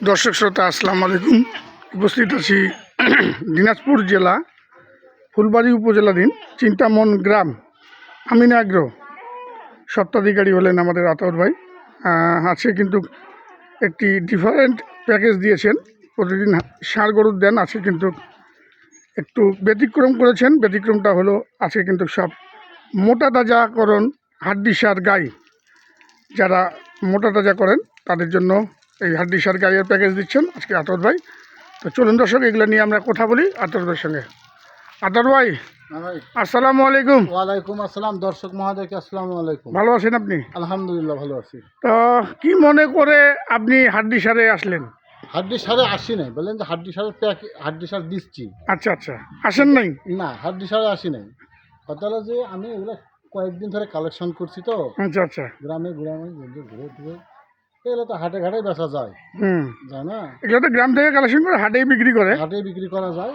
দর্শক শ্রোতা, আসসালামু আলাইকুম। উপস্থিত আছি দিনাজপুর জেলা, ফুলবাড়ি উপজেলাধীন চিন্তামন গ্রাম, আমিনা আগ্রো সত্ত্বাধিকারী হলেন আমাদের আতর ভাই। আজকে কিন্তু একটি ডিফারেন্ট প্যাকেজ দিয়েছেন। প্রতিদিন ষাঁড় গরুর দেন আছে কিন্তু একটু ব্যতিক্রম করেছেন। ব্যতিক্রমটা হলো আছে কিন্তু সব মোটা তাজাকরণ হাড্ডি সার গাই। যারা মোটা তাজা করেন, তাদের জন্য এই হাড্ডি সার গাইয়ের প্যাকেজ দিচ্ছেন আজকে আতর ভাই। তো চলুন দর্শক এগুলো নিয়ে আমরা কথা বলি আতর ভাইয়ের সঙ্গে। আতর ভাই হ্যাঁ ভাই। আসসালামু আলাইকুম। ওয়ালাইকুম আসসালাম দর্শক মহাদয়কে আসসালামু আলাইকুম। ভালো আছেন আপনি? আলহামদুলিল্লাহ ভালো আছি। তো কি মনে করে আপনি হাড্ডি সারে আসলেন? হাড্ডি সারে আসি নাই বললেন যে হাড্ডি সারের প্যাক হাড্ডি সার দিচ্ছি। আচ্ছা আচ্ছা আসেন নাই? না হাড্ডি সারে আসি নাই। কথা হলো যে আমি এগুলো কয়েকদিন ধরে কালেকশন করছি তো। আচ্ছা আচ্ছা। গ্রামে গ্রামে ঘুরে ঘুরে। এগুলো তো হাটে ঘাটে বেচা যায়। হুম। যায় না? এগুলো তো গ্রাম থেকে কালেকশন করে হাটেই বিক্রি করে। হাটে বিক্রি করা যায়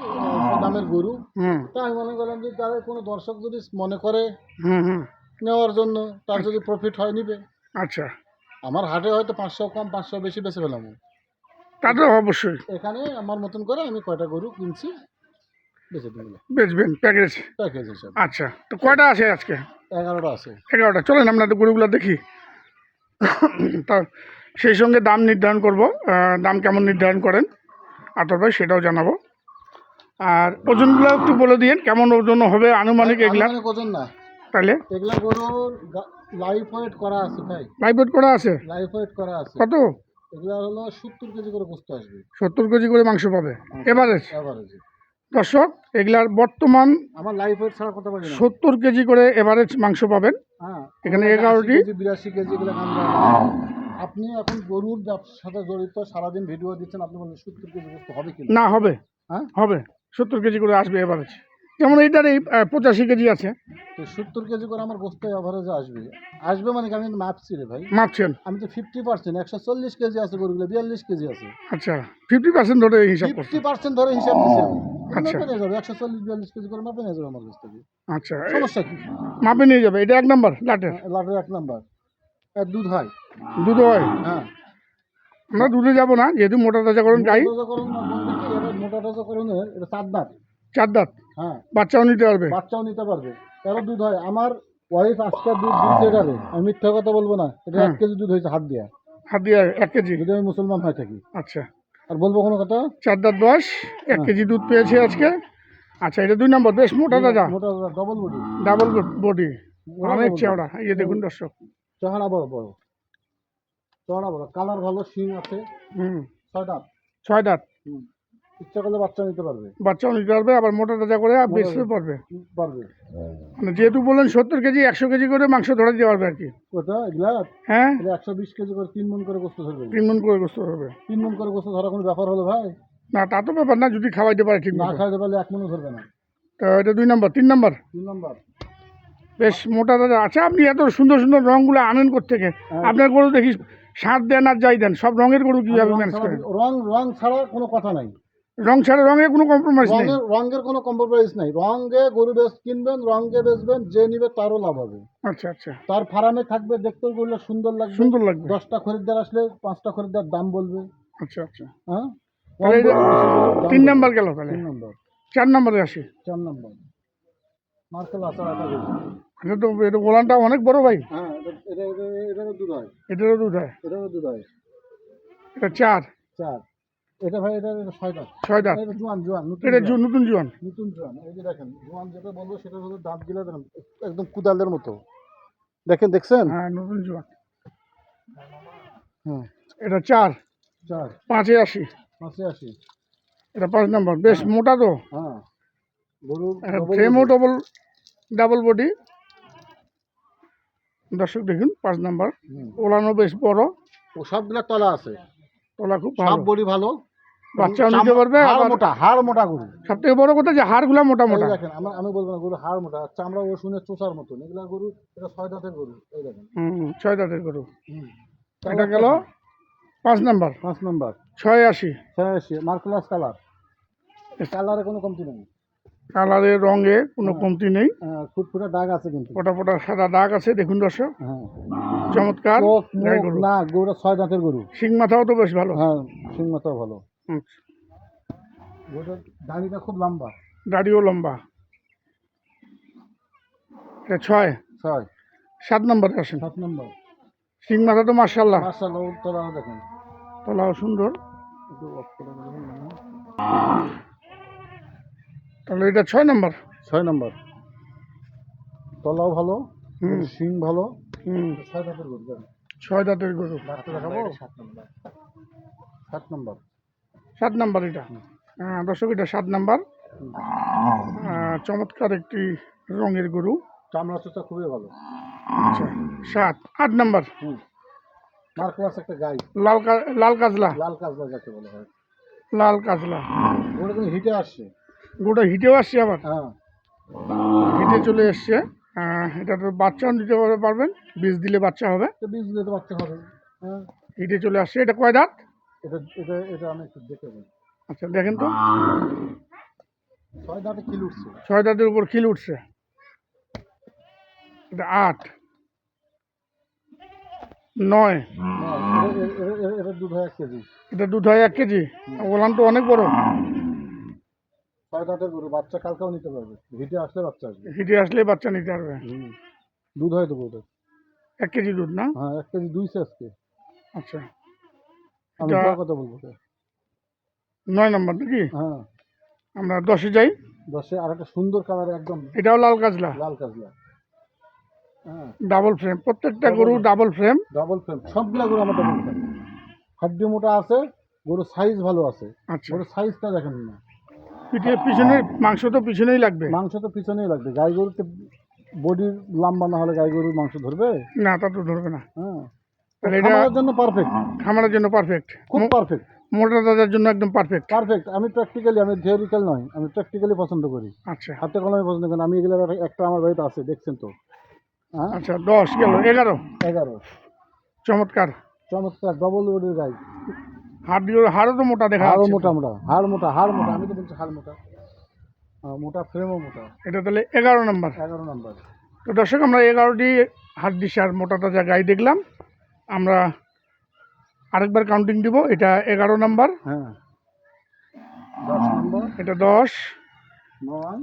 দামের গরু। হুম। তা আমি মনে করলাম যে তাদের কোনো দর্শক যদি মনে করে হুম হুম। নেওয়ার জন্য তার যদি প্রফিট হয় নিবে। আচ্ছা। আমার হাটে হয়তো পাঁচশো কম পাঁচশো বেশি বেছে ফেলাম। তা তো অবশ্যই। এখানে আমার মতন করে আমি কয়টা গরু কিনছি বেচবেন প্যাকেজ প্যাকেজ হিসাবে। আচ্ছা তো কয়টা আছে আজকে? এগারোটা আছে। এগারোটা। চলেন আমরা তো গরুগুলো দেখি। তা সেই সঙ্গে দাম নির্ধারণ করব। দাম কেমন নির্ধারণ করেন? আতর ভাই সেটাও জানাব। আর ওজনগুলো একটু বলে দিন কেমন ওজন হবে আনুমানিক এগুলা? ওজন না। তাহলে? এগুলা লাইফ ওয়েট করা আছে ভাই। লাইভ করা আছে? লাইফ ওয়েট করা আছে। কত? এগুলা হলো সত্তর কেজি করে আসবে। কেজি করে মাংস পাবে। এভারেজ এভারেজে দর্শক এগুলার বর্তমান আমার লাইফ ওয়েট ছাড়া কথা বলি সত্তর কেজি করে এভারেজ মাংস পাবেন। হ্যাঁ। এখানে এগারোটি। বিরাশি কেজি আপনি এখন গরুর সাথে জড়িত সারাদিন ভিডিও দিচ্ছেন আপনি বলেন সত্তর কেজি বস্তু হবে কি না? হবে। হ্যাঁ? হবে। সত্তর কেজি করে আসবে এভারেজ যেমন এইটার এই পঁচাশি কেজি আছে। তো সত্তর কেজি করে আমার বস্তু এভারেজে আসবে। আসবে মানে আমি মাপছি রে ভাই? মাপছেন। আমি তো ফিফটি পার্সেন্ট একশো চল্লিশ কেজি আছে গরুগুলো বিয়াল্লিশ কেজি আছে। আচ্ছা ফিফটি পার্সেন্ট ধরে হিসাব ফিফটি পার্সেন্ট ধরে হিসাব দিচ্ছি আচ্ছা। একশো চল্লিশ বিয়াল্লিশ কেজি করে মাপে নিয়ে যাবে আমার কাছ থেকে আচ্ছা সমস্যা কি? মাপে নিয়ে যাবে এটা এক নাম্বার লাটের। লাভের এক নাম্বার। দুধ হয়। দুধ হয় হ্যাঁ। আমরা দুধে যাব না যেহেতু মোটা তাজা করুন গাই মোটাতাজাকরণ না বলতে কি, এবার মোটাতাজাকরণের এটা চার দাঁত। চার দাঁত? হ্যাঁ। বাচ্চাও নিতে পারবে? বাচ্চাও নিতে পারবে। এবার দুধ হয়। আমার ওয়াইফ আজকে দুধ দিচ্ছে এটারে আমি মিথ্যা কথা বলব না। এটা এক হ্যাঁ। কেজি দুধ হয়েছে হাত দিয়া। হাত দিয়ে এক কেজি? যদি আমি মুসলমান হয়ে থাকি। আচ্ছা। আর বলব কোনো কথা? চার দাঁত বয়স এক হ্যাঁ। কেজি দুধ পেয়েছে আজকে। আচ্ছা এটা দুই নম্বর। বেশ মোটা তাজা। মোটা ডবল বডি ডাবল বডি অনেক চেওড়া। এই যে দেখুন দর্শক। চহাড়া বড় বড়। চহাড়া বড় কালার ভালো শিং আছে। হুম। ছয় দাঁত। ছয় দাঁত? হুম। ইচ্ছা করলে বাচ্চা নিতে পারবে। বাচ্চাও নিতে পারবে আবার মোটা তাজা করে আর বেচতে পারবে। পারবে। মানে যেহেতু বললেন সত্তর কেজি একশো কেজি করে মাংস ধরে দিতে পারবে আর কি। কোথা এগুলা? হ্যাঁ? একশো বিশ কেজি করে তিন মন করে গোস্ত ধরবে। তিন মন করে গোস্ত হবে তিন মন করে গোস্ত ধরা কোনো ব্যাপার হলো ভাই? না তা তো ব্যাপার না যদি খাওয়াইতে পারে ঠিক না খাওয়াইতে পারলে এক মনও ধরবে না। তো এটা দুই নম্বর তিন নম্বর? তিন নম্বর। বেশ মোটা দাদা আচ্ছা আপনি এত সুন্দর সুন্দর রঙগুলো আনেন থেকে হ্যাঁ। আপনার গরু দেখি সার দেন আর যাই দেন সব রঙের গরু কীভাবে ম্যানেজ করেন? রং রং ছাড়া কোনো কথা নাই। রং ছাড়া রঙে কোনো কম্প্রোমাইজ নেই। রঙের রঙের কোনো কম্প্রোমাইজ নাই। রঙে গরু বেচ কিনবেন রঙে বেচবেন যে নিবে তারও লাভ হবে। আচ্ছা আচ্ছা। তার ফার্মে থাকবে দেখতে গরুটা সুন্দর লাগবে। সুন্দর লাগবে। দশটা খরিদ্দার আসলে পাঁচটা খরিদ্দার দাম বলবে। আচ্ছা আচ্ছা। হ্যাঁ? তিন। নাম্বার গেল তাহলে। তিন নম্বর। চার নম্বরে আসি। চার নম্বর। মার্কেল এটা তো এটা গোলানটা অনেক বড় ভাই। হ্যাঁ। এটারও দুধ হয়? এটারও দুধ হয়। এটারও দুধ হয়? এটা চার। চার। এটা ভাই এটা ছয় দাঁত ছয় দাঁত এটা জোয়ান জোয়ান নতুন এটা নতুন জোয়ান। নতুন জোয়ান। এই যে দেখেন জোয়ান যেটা বলব সেটা হলো দাঁত গিলা দেখেন একদম কুদালের মতো। দেখেন দেখছেন? হ্যাঁ নতুন জোয়ান। হ্যাঁ। এটা চার। চার। পাঁচে আসি পাঁচে আসি এটা পাঁচ নম্বর। বেশ মোটা তো। হ্যাঁ। double ফ্রেমও ডবল ডাবল বডি দর্শক দেখুন পাঁচ নাম্বার। ওলানো বেশ বড়। ও সবগুলা তলা আছে। তলা খুব সব ভালো। বডি ভালো। বাচ্চাও নিতে পারবে হাড় মোটা হাড় মোটা গরু। সব থেকে বড় কথা যে হাড়গুলা মোটা মোটা। দেখেন আমরা আমি বলব না গরু হাড় মোটা চামড়া ও শুনে চোষার মতন। এগুলা গরু এটা ছয় দাঁতের গরু এই দেখেন। হুম ছয় দাঁতের গরু। হুম। এটা গেল পাঁচ নাম্বার। পাঁচ নাম্বার। ছয় আশি। ছয় আসি মার্কুলাস কালার। কালারে কোনো কমতি নেই। কালারের রঙে কোনো কমতি নেই। হ্যাঁ, ফুটফুটে দাগ আছে কিন্তু। ফোটা ফোটা সাদা দাগ আছে দেখুন দর্শক। হ্যাঁ। চমৎকার। গাই গরু না গরুটা ছয় দাঁতের গরু। শিং মাথাও তো বেশ ভালো। হ্যাঁ সিং মাথাও ভালো। হুম। গরুটার দাড়িটা খুব লম্বা। দাড়িও লম্বা। এটা ছয়। ছয়। সাত নম্বরে আসেন। সাত নম্বর। শিং মাথা তো মার্শাল্লাহ মার্শাল্লাহ উত্তরা দেখেন। তলাও সুন্দর একটু off করে দেবেন না? তাহলে এটা ছয় নম্বর। ছয় নম্বর। তলাও ভালো হুম। শিং ভালো। হুম। ছয় দাঁতের গরু ছয় দাঁতের গরু। সাত নম্বর। সাত নম্বর। এটা। হ্যাঁ, দর্শক এটা সাত নাম্বার। চমৎকার একটি রঙের গরু। চামড়া চোচা খুবই ভালো। আচ্ছা সাত আট নাম্বার। হুম। মার ক্লাস একটা গাই। লাল কা- লাল কাজলা। লাল কাজলা যাকে বলা হয়। লাল কাজলা। ওটা কিন্তু হিটে আসছে। গরুটা হিটেও আসছে আবার। হ্যাঁ। হিটে চলে এসছে। এটা তো বাচ্চাও দিতে পার- পারবেন বীজ দিলে বাচ্চা হবে। তো বীজ দিলে তো বাচ্চা হবে। হ্যাঁ। হিটে চলে আসছে। এটা কয় দাঁত? এটা এটা এটা আমি একটু দেখে আচ্ছা দেখেন তো। ছয় দাঁতে কিল উঠছে। ছয় দাঁতের উপর খিল উঠছে। এটা আট। নয়। এটা এ- এ- এ- এ- এটার দুধ হয় এক কেজি। এটা দুধ হয় এক কেজি। ওলান তো অনেক বড়। ছয় দাঁতের গরু বাচ্চা কালকেও নিতে পারবে। হিটে আসলে বাচ্চা আসবে। হিটে আসলে বাচ্চা নিতে পারবে। দুধ হয় তো গরুটা এক কেজি দুধ না? হ্যাঁ এক কেজি দুইশো আজকে। আচ্ছা। আমি এটা- কথা বলব। নয় নম্বর নাকি? হ্যাঁ। আমরা দশে যাই। দশে আর একটা সুন্দর কালার একদম এটাও লাল কাজলা। লাল কাজলা। হ্যাঁ। ডাবল ফ্রেম প্রত্যেকটা গরু ডাবল ফ্রেম। ডাবল ফ্রেম সবগুলা গরু আমার ডাবল ফ্রেম হাড্ডি মোটা আছে গরুর সাইজ ভালো আছে। আচ্ছা। গরুর সাইজটা দেখেন না। পিঠে পিছনে মাংস তো পিছনেই লাগবে। মাংস তো পিছনেই লাগবে। গাই গরুতে বডি লম্বা না হলে গাই গরুর মাংস ধরবে? না তা তো ধরবে না। হ্যাঁ। তাহলে এটা খামারের জন্য পারফেক্ট খামারের জন্য পারফেক্ট খুব পারফেক্ট মোটা দাদার জন্য একদম পারফেক্ট পারফেক্ট আমি প্র্যাকটিক্যালি আমি থিওরিক্যাল নয় আমি প্র্যাকটিক্যালি পছন্দ করি। আচ্ছা। হাতে কলমে পছন্দ করি আমি এগুলো একটা আমার বাড়িতে আছে দেখছেন তো। হ্যাঁ? আচ্ছা দশ গেল এগারো। এগারো। চমৎকার। চমৎকার ডবল বডির গাই হাড় হাড়ও তো মোটা দেখা হাড়ও মোটা মোটা হাড় মোটা হাড় মোটা আমি তো বলছি হাড় মোটা। মোটা ফ্রেমও মোটা। এটা তাহলে এগারো নম্বর। এগারো নাম্বার। তো দর্শক আমরা এগারোটি হাত দিশার মোটা তাজা গাই দেখলাম। আমরা আরেকবার কাউন্টিং দিব এটা এগারো নাম্বার। হ্যাঁ। দশ নম্বর। এটা দশ। নয়।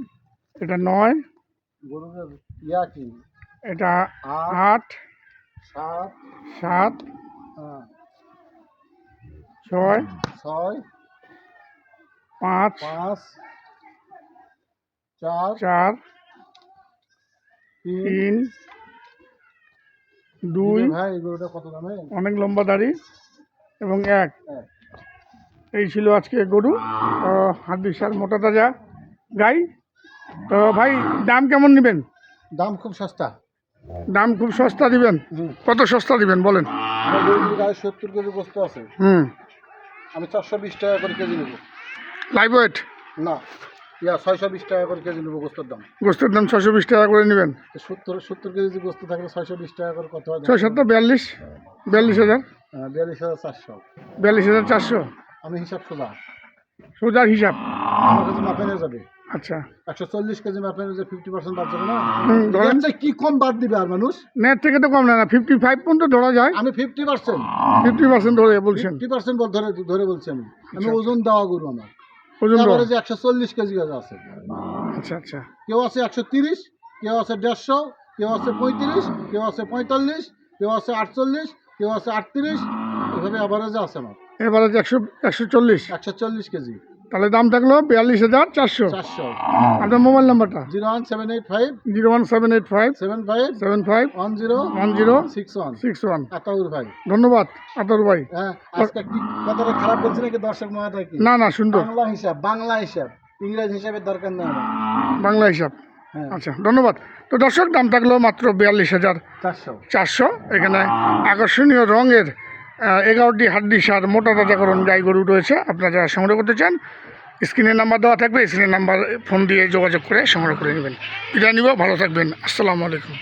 এটা নয়। কি এটা আট। সাত। সাত। ছয় ছয় পাঁচ পাঁচ চার চার তিন দুই অনেক লম্বা দাড়ি এবং এক। এই ছিল আজকে গরু। তো হাত দিশার মোটা তাজা। গাই তো ভাই দাম কেমন নেবেন? দাম খুব সস্তা। দাম খুব সস্তা দিবেন? কত সস্তা দিবেন বলেন? সত্তর কেজি বস্তু আছে। হুম। আমি চারশো বিশ টাকা করে কেজি নেব। লাইভ ওয়েট না ইয়া ছয়শো বিশ টাকা করে কেজি নেব গোস্তর দাম। গোস্তের দাম ছয়শো বিশ টাকা করে নেবেন? সত্তর সত্তর কেজি যদি গোস্ত থাকলে ছয়শো বিশ টাকা করে কত হয়? ছয় সত্তর বিয়াল্লিশ বিয়াল্লিশ হাজার। হ্যাঁ, বিয়াল্লিশ হাজার চারশো। বিয়াল্লিশ হাজার চারশো। আমি হিসাব সোজা। সোজার হিসাব। আমার কাছে মাথায় যাবে। আচ্ছা। একশো চল্লিশ কেজি ফিফটি পার্সেন্ট বাদ যাবে না? ধরেন। কি কম বাদ দিবে আর মানুষ? নেট থেকে তো কম না না ফিফটি ফাইভ পর্যন্ত ধরা যায়। আমি ফিফটি পার্সেন্ট ফিফটি পার্সেন্ট ধরে বলছেন। ফিফটি পার্সেন্ট ধরে ধরে বলছি আমি। আমি ওজন দেওয়া গরু আমার। ওজন ধরে। যে একশো চল্লিশ কেজি গাছ আছে। আচ্ছা আচ্ছা। কেউ আছে একশো তিরিশ কেউ আছে দেড়শো কেউ আছে পঁয়ত্রিশ কেউ আছে পঁয়তাল্লিশ কেউ আছে আটচল্লিশ কেউ আছে আটত্রিশ। এভাবে অ্যাভারেজে আছে আমার। এবারে যে একশো একশো চল্লিশ। একশো চল্লিশ কেজি। তাহলে দাম থাকল বিয়াল্লিশ হাজার চারশো। চারশো। আপনার মোবাইল নাম্বারটা? Zero one seven eight five. Zero one seven eight five. Seven five. Seven five. One zero. One zero. Six one. Six one. Ataur ভাই। ধন্যবাদ আতর ভাই। হ্যাঁ আজকে কি কথাটা খারাপ বলছি নাকি দর্শক মহাদয় কি? না না সুন্দর। বাংলা হিসাব বাংলা হিসাব। ইংরেজি হিসাবের দরকার নেই বাংলা হিসাব। হ্যাঁ। আচ্ছা ধন্যবাদ। তো দর্শক দাম থাকল মাত্র বিয়াল্লিশ হাজার চারশো। চারশো। এখানে আকর্ষণীয় রঙের এগারোটি হাড্ডি সার মোটা তাজাকরণ গাই গরু রয়েছে, আপনারা যারা সংগ্রহ করতে চান, স্ক্রিনের নাম্বার দেওয়া থাকবে, স্ক্রিনের নাম্বার ফোন দিয়ে যোগাযোগ করে সংগ্রহ করে নেবেন। বিদায় নিব, ভালো থাকবেন, আসসালামু আলাইকুম।